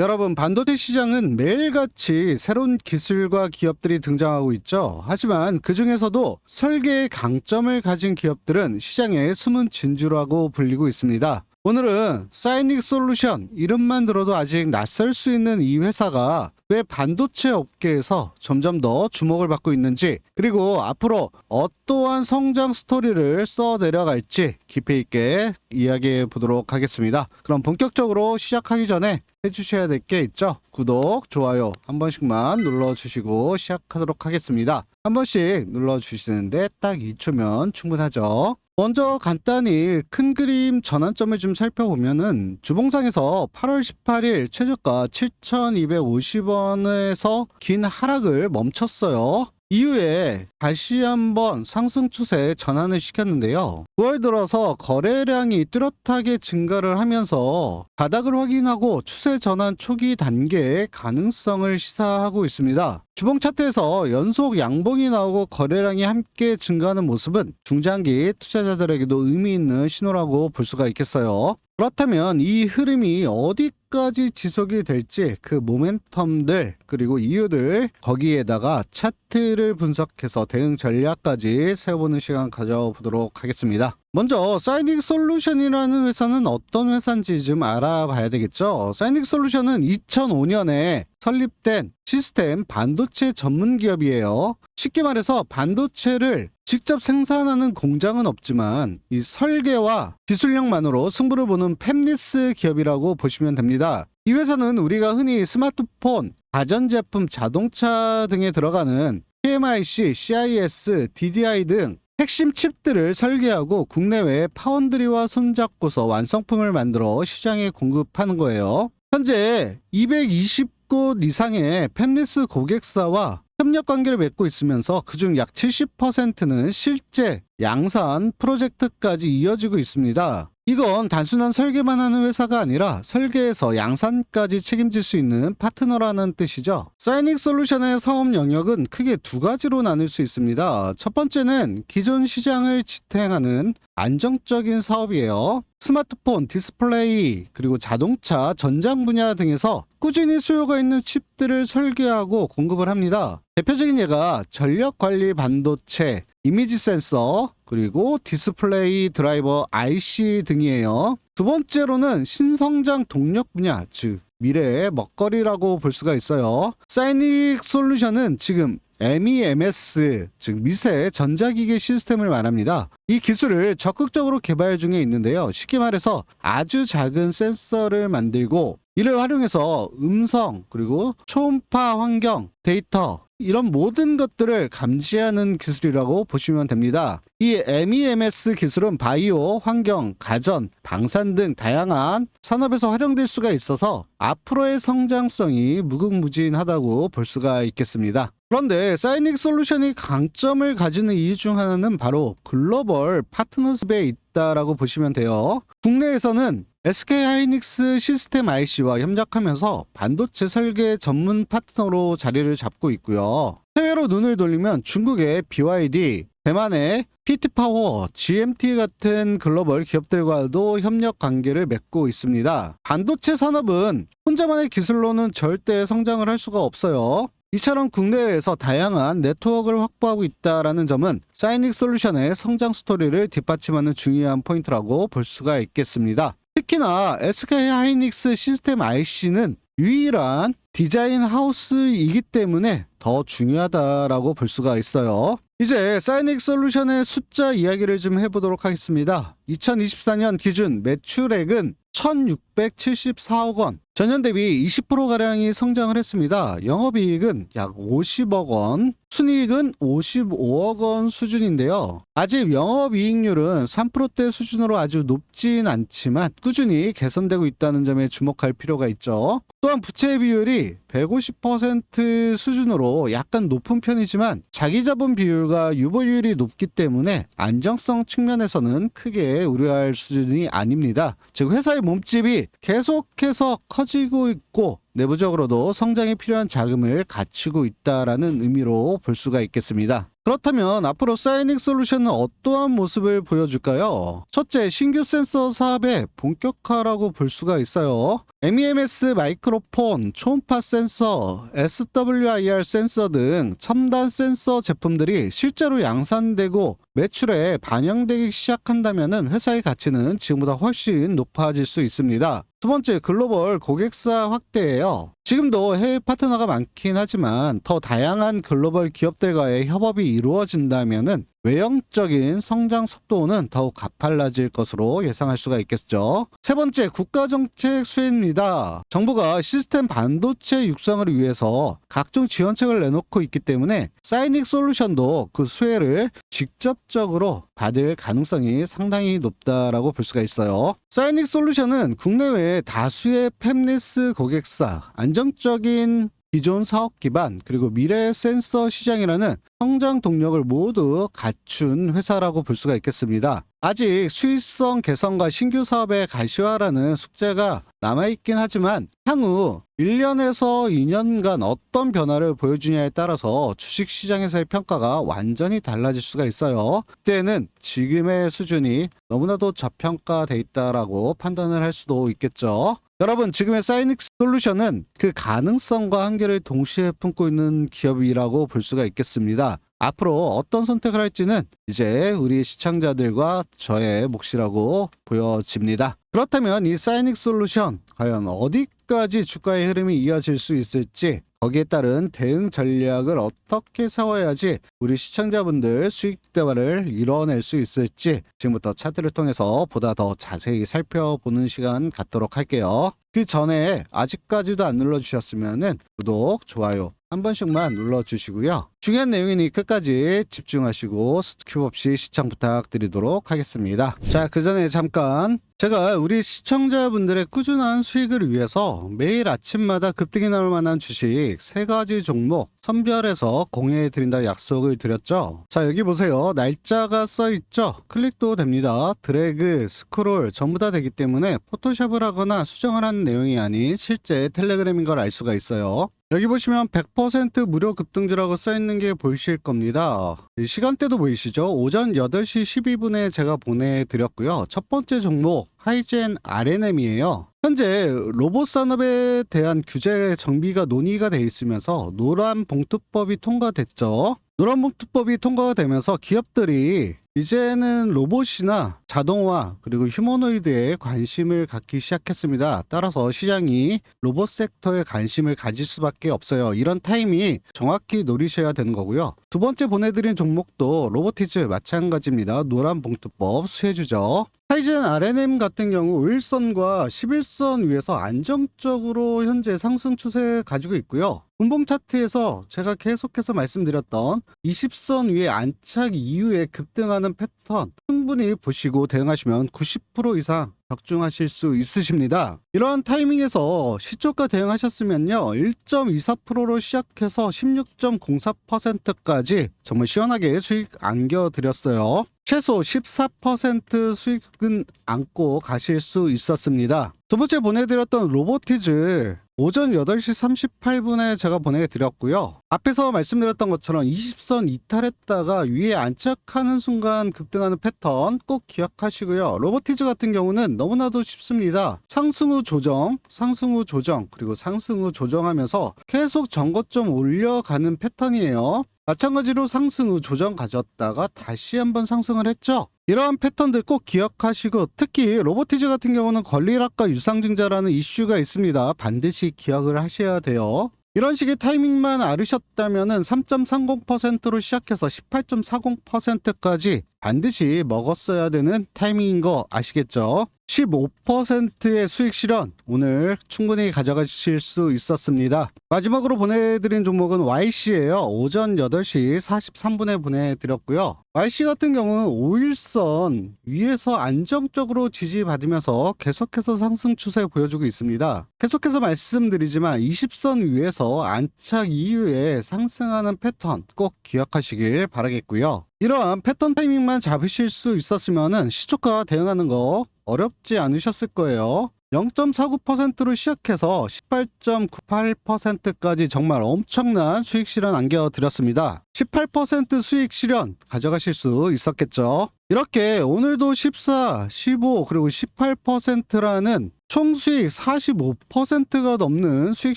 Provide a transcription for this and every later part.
여러분, 반도체 시장은 매일같이 새로운 기술과 기업들이 등장하고 있죠. 하지만 그 중에서도 설계의 강점을 가진 기업들은 시장의 숨은 진주라고 불리고 있습니다. 오늘은 사이닉 솔루션 이름만 들어도 아직 낯설 수 있는 이 회사가 왜 반도체 업계에서 점점 더 주목을 받고 있는지 그리고 앞으로 어떠한 성장 스토리를 써 내려갈지 깊이 있게 이야기해 보도록 하겠습니다. 그럼 본격적으로 시작하기 전에 해주셔야 될 게 있죠. 구독, 좋아요 한 번씩만 눌러주시고 시작하도록 하겠습니다. 한 번씩 눌러주시는데 딱 2초면 충분하죠. 먼저 간단히 큰 그림 전환점을 좀 살펴보면은 주봉상에서 8월 18일 최저가 7,250원에서 긴 하락을 멈췄어요. 이후에 다시 한번 상승 추세 전환을 시켰는데요. 9월 들어서 거래량이 뚜렷하게 증가를 하면서 바닥을 확인하고 추세 전환 초기 단계의 가능성을 시사하고 있습니다. 주봉 차트에서 연속 양봉이 나오고 거래량이 함께 증가하는 모습은 중장기 투자자들에게도 의미 있는 신호라고 볼 수가 있겠어요. 그렇다면 이 흐름이 어디까지 지속이 될지 그 모멘텀들 그리고 이유들 거기에다가 차트를 분석해서 대응 전략까지 세워보는 시간 가져보도록 하겠습니다. 먼저 사이닉 솔루션이라는 회사는 어떤 회사인지 좀 알아봐야 되겠죠. 사이닉 솔루션은 2005년에 설립된 시스템 반도체 전문 기업이에요. 쉽게 말해서 반도체를 직접 생산하는 공장은 없지만 이 설계와 기술력만으로 승부를 보는 팹리스 기업이라고 보시면 됩니다. 이 회사는 우리가 흔히 스마트폰, 가전제품, 자동차 등에 들어가는 PMIC, CIS, DDI 등 핵심 칩들을 설계하고 국내외 파운드리와 손잡고서 완성품을 만들어 시장에 공급하는 거예요. 현재 220곳 이상의 팹리스 고객사와 협력 관계를 맺고 있으면서 그중 약 70%는 실제 양산 프로젝트까지 이어지고 있습니다. 이건 단순한 설계만 하는 회사가 아니라 설계에서 양산까지 책임질 수 있는 파트너라는 뜻이죠. 사이닉 솔루션의 사업 영역은 크게 두 가지로 나눌 수 있습니다. 첫 번째는 기존 시장을 지탱하는 안정적인 사업이에요. 스마트폰, 디스플레이, 그리고 자동차, 전장 분야 등에서 꾸준히 수요가 있는 칩들을 설계하고 공급을 합니다. 대표적인 예가 전력 관리 반도체, 이미지 센서, 그리고 디스플레이 드라이버 IC 등이에요. 두 번째로는 신성장 동력 분야, 즉 미래의 먹거리라고 볼 수가 있어요. 사이닉 솔루션은 지금 MEMS, 즉 미세 전자기기 시스템을 말합니다. 이 기술을 적극적으로 개발 중에 있는데요. 쉽게 말해서 아주 작은 센서를 만들고 이를 활용해서 음성 그리고 초음파 환경, 데이터 이런 모든 것들을 감지하는 기술이라고 보시면 됩니다. 이 MEMS 기술은 바이오, 환경, 가전, 방산 등 다양한 산업에서 활용될 수가 있어서 앞으로의 성장성이 무궁무진하다고 볼 수가 있겠습니다. 그런데 사이닉 솔루션이 강점을 가지는 이유 중 하나는 바로 글로벌 파트너십에 있다라고 보시면 돼요. 국내에서는 SK 하이닉스 시스템 IC와 협력하면서 반도체 설계 전문 파트너로 자리를 잡고 있고요. 해외로 눈을 돌리면 중국의 BYD, 대만의 PT파워, GMT 같은 글로벌 기업들과도 협력 관계를 맺고 있습니다. 반도체 산업은 혼자만의 기술로는 절대 성장을 할 수가 없어요. 이처럼 국내에서 다양한 네트워크를 확보하고 있다라는 점은 사이닉 솔루션의 성장 스토리를 뒷받침하는 중요한 포인트라고 볼 수가 있겠습니다. 특히나 SK 하이닉스 시스템 IC는 유일한 디자인 하우스이기 때문에 더 중요하다라고 볼 수가 있어요. 이제 사이닉 솔루션의 숫자 이야기를 좀 해보도록 하겠습니다. 2024년 기준 매출액은 1674억 원, 전년 대비 20%가량이 성장을 했습니다. 영업이익은 약 50억 원, 순이익은 55억 원 수준인데요. 아직 영업이익률은 3%대 수준으로 아주 높진 않지만 꾸준히 개선되고 있다는 점에 주목할 필요가 있죠. 또한 부채 비율이 150% 수준으로 약간 높은 편이지만 자기 자본 비율과 유보율이 높기 때문에 안정성 측면에서는 크게 우려할 수준이 아닙니다. 즉 회사의 몸집이 계속해서 커지고 있고 내부적으로도 성장에 필요한 자금을 갖추고 있다라는 의미로 볼 수가 있겠습니다. 그렇다면 앞으로 사이닉 솔루션은 어떠한 모습을 보여줄까요? 첫째, 신규 센서 사업의 본격화라고 볼 수가 있어요. MEMS 마이크로폰, 초음파 센서, SWIR 센서 등 첨단 센서 제품들이 실제로 양산되고 매출에 반영되기 시작한다면 회사의 가치는 지금보다 훨씬 높아질 수 있습니다. 두 번째, 글로벌 고객사 확대예요. 지금도 해외 파트너가 많긴 하지만 더 다양한 글로벌 기업들과의 협업이 이루어진다면은 외형적인 성장 속도는 더욱 가팔라질 것으로 예상할 수가 있겠죠. 세 번째, 국가정책 수혜입니다. 정부가 시스템 반도체 육성을 위해서 각종 지원책을 내놓고 있기 때문에 사이닉 솔루션도 그 수혜를 직접적으로 받을 가능성이 상당히 높다라고 볼 수가 있어요. 사이닉 솔루션은 국내외 다수의 팹리스 고객사, 안정적인 기존 사업 기반 그리고 미래 센서 시장이라는 성장 동력을 모두 갖춘 회사라고 볼 수가 있겠습니다. 아직 수익성 개선과 신규 사업의 가시화라는 숙제가 남아있긴 하지만 향후 1년에서 2년간 어떤 변화를 보여주냐에 따라서 주식시장에서의 평가가 완전히 달라질 수가 있어요. 그때는 지금의 수준이 너무나도 저평가돼 있다라고 판단을 할 수도 있겠죠. 여러분 지금의 사이닉 솔루션은 그 가능성과 한계를 동시에 품고 있는 기업이라고 볼 수가 있겠습니다. 앞으로 어떤 선택을 할지는 이제 우리 시청자들과 저의 몫이라고 보여집니다. 그렇다면 이 사이닉 솔루션 과연 어디까지 주가의 흐름이 이어질 수 있을지 거기에 따른 대응 전략을 어떻게 세워야지 우리 시청자분들 수익 대화를 이뤄낼 수 있을지 지금부터 차트를 통해서 보다 더 자세히 살펴보는 시간 갖도록 할게요. 그 전에 아직까지도 안 눌러주셨으면 구독, 좋아요 한 번씩만 눌러주시고요. 중요한 내용이니 끝까지 집중하시고 스킵 없이 시청 부탁드리도록 하겠습니다. 자, 그 전에 잠깐 제가 우리 시청자분들의 꾸준한 수익을 위해서 매일 아침마다 급등이 나올 만한 주식 세 가지 종목 선별해서 공유해 드린다 약속을 드렸죠. 자, 여기 보세요. 날짜가 써 있죠. 클릭도 됩니다. 드래그, 스크롤 전부 다 되기 때문에 포토샵을 하거나 수정을 하는 내용이 아닌 실제 텔레그램인 걸 알 수가 있어요. 여기 보시면 100% 무료 급등주라고 써 있는 게 보이실 겁니다. 이 시간대도 보이시죠? 오전 8시 12분에 제가 보내드렸고요. 첫 번째 종목 하이젠 RNM이에요. 현재 로봇 산업에 대한 규제 정비가 논의가 돼 있으면서 노란 봉투법이 통과됐죠. 노란 봉투법이 통과가 되면서 기업들이 이제는 로봇이나 자동화 그리고 휴머노이드에 관심을 갖기 시작했습니다. 따라서 시장이 로봇 섹터에 관심을 가질 수밖에 없어요. 이런 타이밍이 정확히 노리셔야 되는 거고요. 두 번째 보내드린 종목도 로보티즈 마찬가지입니다. 노란 봉투법 수혜주죠. 하이젠 RNM 같은 경우 5일선과 11선 위에서 안정적으로 현재 상승 추세 가지고 있고요. 분봉 차트에서 제가 계속해서 말씀드렸던 20선 위에 안착 이후에 급등하는 패턴 충분히 보시고 대응하시면 90% 이상 적중하실 수 있으십니다. 이러한 타이밍에서 시초가 대응하셨으면요. 1.24%로 시작해서 16.04%까지 정말 시원하게 수익 안겨드렸어요. 최소 14% 수익은 안고 가실 수 있었습니다. 두 번째 보내드렸던 로보티즈 오전 8시 38분에 제가 보내드렸고요. 앞에서 말씀드렸던 것처럼 20선 이탈했다가 위에 안착하는 순간 급등하는 패턴 꼭 기억하시고요. 로보티즈 같은 경우는 너무나도 쉽습니다. 상승 후 조정, 상승 후 조정, 그리고 상승 후 조정하면서 계속 전고점 올려가는 패턴이에요. 마찬가지로 상승 후 조정 가졌다가 다시 한번 상승을 했죠. 이러한 패턴들 꼭 기억하시고 특히 로보티즈 같은 경우는 권리락과 유상증자라는 이슈가 있습니다. 반드시 기억을 하셔야 돼요. 이런 식의 타이밍만 알으셨다면 3.30%로 시작해서 18.40%까지 반드시 먹었어야 되는 타이밍인 거 아시겠죠? 15%의 수익 실현 오늘 충분히 가져가실 수 있었습니다. 마지막으로 보내드린 종목은 YC예요. 오전 8시 43분에 보내드렸고요. YC 같은 경우는 5일선 위에서 안정적으로 지지받으면서 계속해서 상승 추세 보여주고 있습니다. 계속해서 말씀드리지만 20선 위에서 안착 이후에 상승하는 패턴 꼭 기억하시길 바라겠고요. 이러한 패턴 타이밍만 잡으실 수 있었으면 시초가 대응하는 거 어렵지 않으셨을 거예요. 0.49%로 시작해서 18.98%까지 정말 엄청난 수익 실현 안겨드렸습니다. 18% 수익 실현 가져가실 수 있었겠죠. 이렇게 오늘도 14, 15, 그리고 18%라는 총 수익 45%가 넘는 수익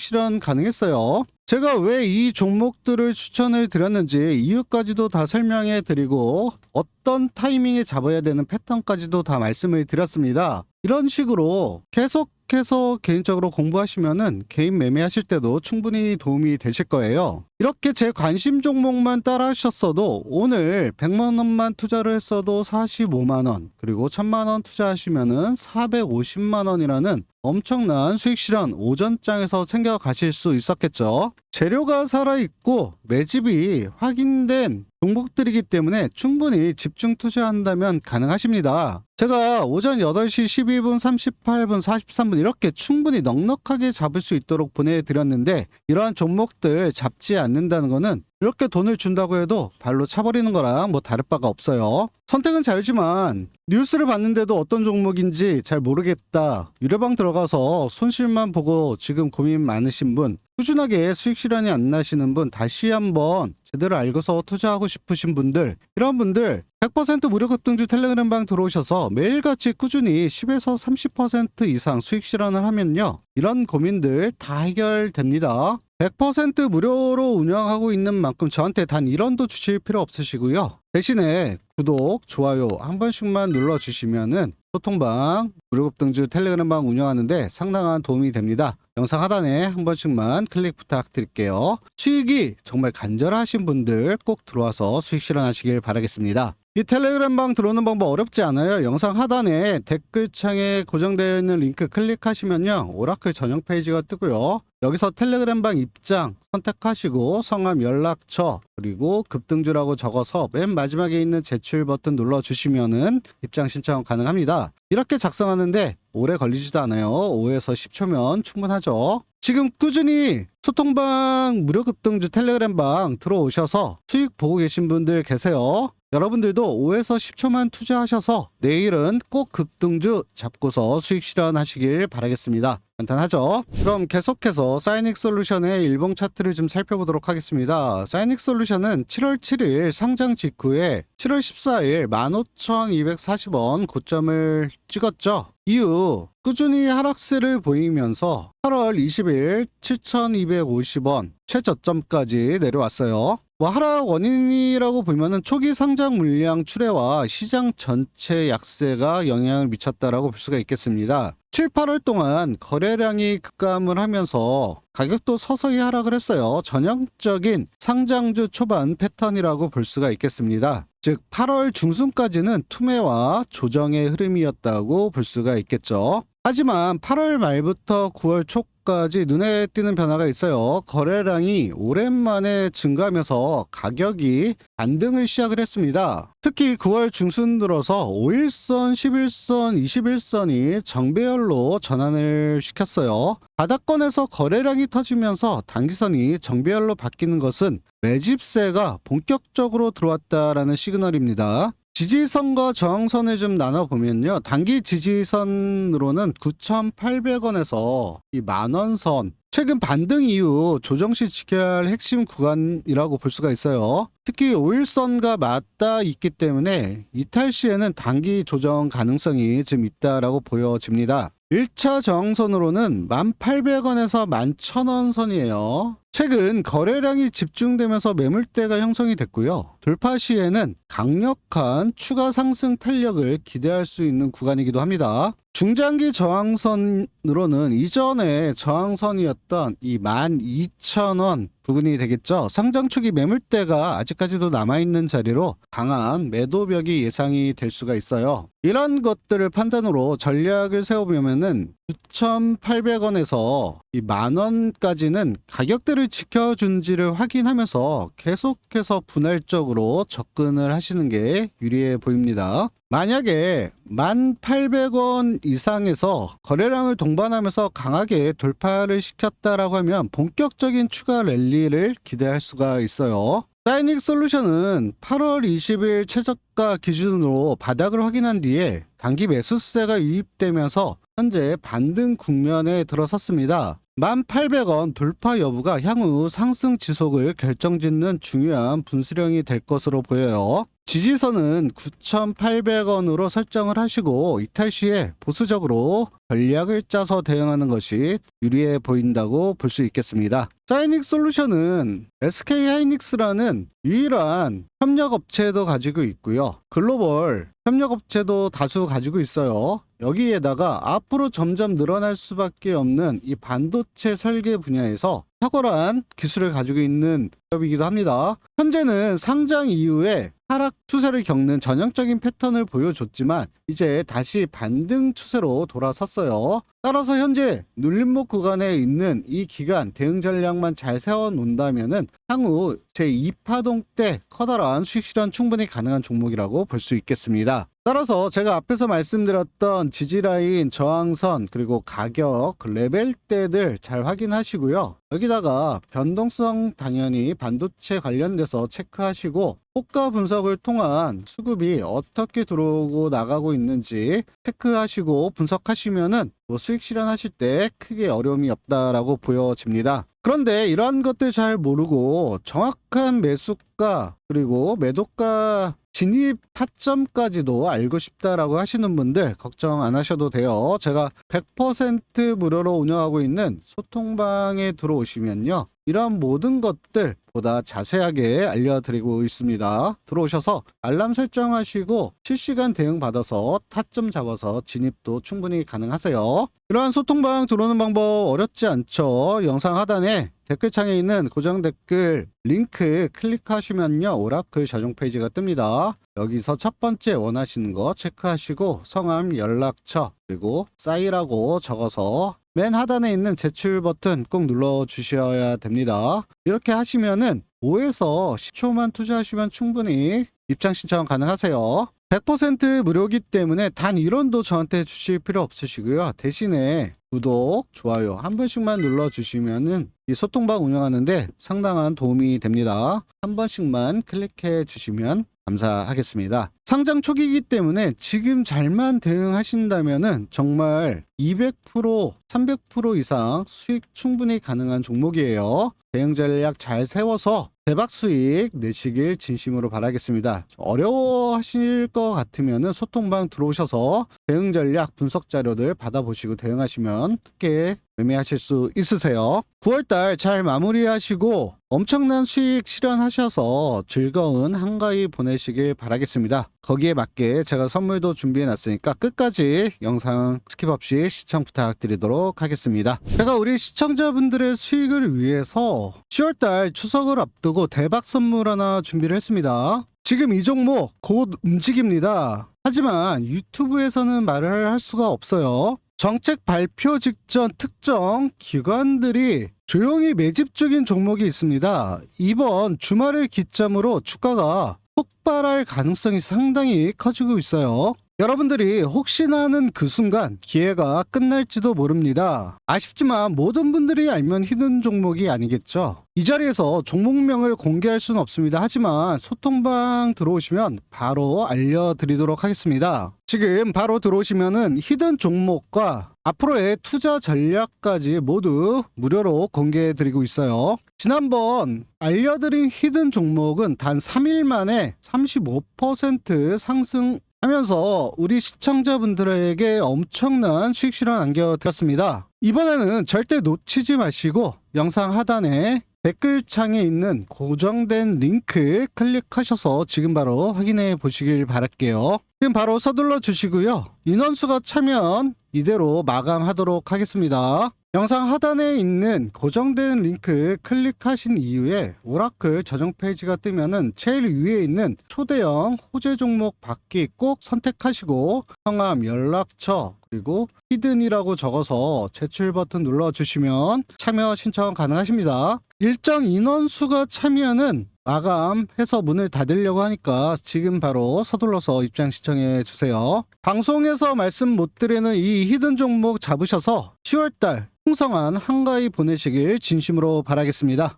실현 가능했어요. 제가 왜 이 종목들을 추천을 드렸는지 이유까지도 다 설명해 드리고 어떤 타이밍에 잡아야 되는 패턴까지도 다 말씀을 드렸습니다. 이런 식으로 계속해서 개인적으로 공부하시면은 개인 매매하실 때도 충분히 도움이 되실 거예요. 이렇게 제 관심 종목만 따라 하셨어도 오늘 100만 원만 투자를 했어도 45만 원, 그리고 1000만 원 투자하시면은 450만 원이라는 엄청난 수익 실현 오전장에서 챙겨 가실 수 있었겠죠. 재료가 살아있고 매집이 확인된 종목들이기 때문에 충분히 집중 투자한다면 가능하십니다. 제가 오전 8시 12분, 38분, 43분 이렇게 충분히 넉넉하게 잡을 수 있도록 보내드렸는데 이러한 종목들 잡지 않는 다는 거는 이렇게 돈을 준다고 해도 발로 차버리는 거랑 뭐 다를 바가 없어요. 선택은 자유지만 뉴스를 봤는데도 어떤 종목인지 잘 모르겠다. 유료방 들어가서 손실만 보고 지금 고민 많으신 분, 꾸준하게 수익 실현이 안 나시는 분 다시 한번 제대로 알고서 투자하고 싶으신 분들 이런 분들 100% 무료 급등주 텔레그램방 들어오셔서 매일같이 꾸준히 10에서 30% 이상 수익 실현을 하면요 이런 고민들 다 해결됩니다 100% 무료로 운영하고 있는 만큼 저한테 단 1원도 주실 필요 없으시고요 대신에 구독, 좋아요 한 번씩만 눌러주시면은 소통방, 무료급 등주 텔레그램방 운영하는데 상당한 도움이 됩니다. 영상 하단에 한 번씩만 클릭 부탁드릴게요. 수익이 정말 간절하신 분들 꼭 들어와서 수익 실현하시길 바라겠습니다. 이 텔레그램 방 들어오는 방법 어렵지 않아요. 영상 하단에 댓글창에 고정되어 있는 링크 클릭하시면요. 오라클 전용 페이지가 뜨고요. 여기서 텔레그램 방 입장 선택하시고 성함 연락처 그리고 급등주라고 적어서 맨 마지막에 있는 제출 버튼 눌러주시면은 입장 신청 가능합니다. 이렇게 작성하는데 오래 걸리지도 않아요. 5에서 10초면 충분하죠. 지금 꾸준히 소통방 무료 급등주 텔레그램방 들어오셔서 수익 보고 계신 분들 계세요. 여러분들도 5에서 10초만 투자하셔서 내일은 꼭 급등주 잡고서 수익 실현하시길 바라겠습니다. 간단하죠? 그럼 계속해서 사이닉 솔루션의 일봉 차트를 좀 살펴보도록 하겠습니다. 사이닉 솔루션은 7월 7일 상장 직후에 7월 14일 15,240원 고점을 찍었죠. 이후 꾸준히 하락세를 보이면서 8월 20일 7,250원 최저점까지 내려왔어요. 뭐 하락 원인이라고 보면은 초기 상장 물량 출회와 시장 전체 약세가 영향을 미쳤다라고 볼 수가 있겠습니다. 7, 8월 동안 거래량이 급감을 하면서 가격도 서서히 하락을 했어요. 전형적인 상장주 초반 패턴이라고 볼 수가 있겠습니다. 즉 8월 중순까지는 투매와 조정의 흐름이었다고 볼 수가 있겠죠. 하지만 8월 말부터 9월 초까지 눈에 띄는 변화가 있어요. 거래량이 오랜만에 증가하면서 가격이 반등을 시작을 했습니다. 특히 9월 중순 들어서 5일선, 11선, 21선이 정배열로 전환을 시켰어요. 바닥권에서 거래량이 터지면서 단기선이 정배열로 바뀌는 것은 매집세가 본격적으로 들어왔다라는 시그널입니다. 지지선과 저항선을 좀 나눠보면요. 단기 지지선으로는 9,800원에서 이 만원 선, 최근 반등 이후 조정시 지켜야 할 핵심 구간이라고 볼 수가 있어요. 특히 5일선과 맞닿아 있기 때문에 이탈 시에는 단기 조정 가능성이 좀 있다라고 보여집니다. 1차 저항선으로는 1,800원에서 11,000원 선이에요. 최근 거래량이 집중되면서 매물대가 형성이 됐고요. 돌파 시에는 강력한 추가 상승 탄력을 기대할 수 있는 구간이기도 합니다. 중장기 저항선으로는 이전에 저항선이었던 이 12,000원 부근이 되겠죠. 상장 초기 매물대가 아직까지도 남아있는 자리로 강한 매도벽이 예상이 될 수가 있어요. 이런 것들을 판단으로 전략을 세워보면은 9,800원에서 이 만원까지는 가격대를 지켜준지를 확인하면서 계속해서 분할적으로 접근을 하시는 게 유리해 보입니다. 만약에 1,800원 이상에서 거래량을 동반하면서 강하게 돌파를 시켰다라고 하면 본격적인 추가 랠리를 기대할 수가 있어요. 사이닉 솔루션은 8월 20일 최저가 기준으로 바닥을 확인한 뒤에 단기 매수세가 유입되면서 현재 반등 국면에 들어섰습니다. 1,800원 돌파 여부가 향후 상승 지속을 결정짓는 중요한 분수령이 될 것으로 보여요. 지지선은 9,800원으로 설정을 하시고 이탈 시에 보수적으로 전략을 짜서 대응하는 것이 유리해 보인다고 볼 수 있겠습니다. 사이닉 솔루션은 SK 하이닉스라는 유일한 협력 업체도 가지고 있고요. 글로벌 협력 업체도 다수 가지고 있어요. 여기에다가 앞으로 점점 늘어날 수밖에 없는 이 반도체 설계 분야에서 탁월한 기술을 가지고 있는 기업이기도 합니다. 현재는 상장 이후에 하락 추세를 겪는 전형적인 패턴을 보여줬지만 이제 다시 반등 추세로 돌아섰어요. 따라서 현재 눌림목 구간에 있는 이 기간 대응 전략만 잘 세워 놓는다면은 향후 제2파동 때 커다란 수익 실현 충분히 가능한 종목이라고 볼 수 있겠습니다. 따라서 제가 앞에서 말씀드렸던 지지라인, 저항선, 그리고 가격, 그 레벨대들 잘 확인하시고요. 여기다가 변동성 당연히 반도체 관련돼서 체크하시고 호가 분석을 통한 수급이 어떻게 들어오고 나가고 있는지 체크하시고 분석하시면은 뭐 수익 실현하실 때 크게 어려움이 없다라고 보여집니다. 그런데 이러한 것들 잘 모르고 정확한 매수가 그리고 매도가 진입 타점까지도 알고 싶다라고 하시는 분들 걱정 안 하셔도 돼요. 제가 100% 무료로 운영하고 있는 소통방에 들어오시면요. 이러한 모든 것들 보다 자세하게 알려드리고 있습니다. 들어오셔서 알람 설정하시고 실시간 대응 받아서 타점 잡아서 진입도 충분히 가능하세요. 이러한 소통방 들어오는 방법 어렵지 않죠. 영상 하단에 댓글창에 있는 고정 댓글 링크 클릭하시면요. 오라클 전용 페이지가 뜹니다. 여기서 첫 번째 원하시는 거 체크하시고 성함, 연락처, 그리고 싸이라고 적어서 맨 하단에 있는 제출 버튼 꼭 눌러 주셔야 됩니다. 이렇게 하시면은 5에서 10초만 투자하시면 충분히 입장 신청 가능하세요. 100% 무료기 때문에 단 1원도 저한테 주실 필요 없으시고요. 대신에 구독, 좋아요 한 번씩만 눌러 주시면은 이 소통방 운영하는데 상당한 도움이 됩니다. 한 번씩만 클릭해 주시면 감사하겠습니다. 상장 초기이기 때문에 지금 잘만 대응하신다면은 정말 200%, 300% 이상 수익 충분히 가능한 종목이에요. 대응 전략 잘 세워서 대박 수익 내시길 진심으로 바라겠습니다. 어려워하실 것 같으면은 소통방 들어오셔서 대응 전략 분석 자료들 받아보시고 대응하시면 크게 매매하실 수 있으세요. 9월달 잘 마무리하시고 엄청난 수익 실현하셔서 즐거운 한가위 보내시길 바라겠습니다. 거기에 맞게 제가 선물도 준비해 놨으니까 끝까지 영상 스킵 없이 시청 부탁드리도록 하겠습니다. 제가 우리 시청자분들의 수익을 위해서 10월달 추석을 앞두고 대박 선물 하나 준비를 했습니다. 지금 이 종목 곧 움직입니다. 하지만 유튜브에서는 말을 할 수가 없어요. 정책 발표 직전 특정 기관들이 조용히 매집 중인 종목이 있습니다. 이번 주말을 기점으로 주가가 폭발할 가능성이 상당히 커지고 있어요. 여러분들이 혹시나 하는 그 순간 기회가 끝날지도 모릅니다. 아쉽지만 모든 분들이 알면 히든 종목이 아니겠죠. 이 자리에서 종목명을 공개할 수는 없습니다. 하지만 소통방 들어오시면 바로 알려드리도록 하겠습니다. 지금 바로 들어오시면은 히든 종목과 앞으로의 투자 전략까지 모두 무료로 공개해 드리고 있어요. 지난번 알려드린 히든 종목은 단 3일 만에 35% 상승 하면서 우리 시청자분들에게 엄청난 수익 실현 안겨드렸습니다. 이번에는 절대 놓치지 마시고 영상 하단에 댓글창에 있는 고정된 링크 클릭하셔서 지금 바로 확인해 보시길 바랄게요. 지금 바로 서둘러 주시고요. 인원수가 차면 이대로 마감하도록 하겠습니다. 영상 하단에 있는 고정된 링크 클릭하신 이후에 오라클 전용 페이지가 뜨면은 제일 위에 있는 초대형 호재 종목 받기 꼭 선택하시고 성함, 연락처, 그리고 히든이라고 적어서 제출 버튼 눌러주시면 참여 신청 가능하십니다. 일정 인원수가 차면은 마감해서 문을 닫으려고 하니까 지금 바로 서둘러서 입장 신청해 주세요. 방송에서 말씀 못 드리는 이 히든 종목 잡으셔서 10월달 풍성한 한가위 보내시길 진심으로 바라겠습니다.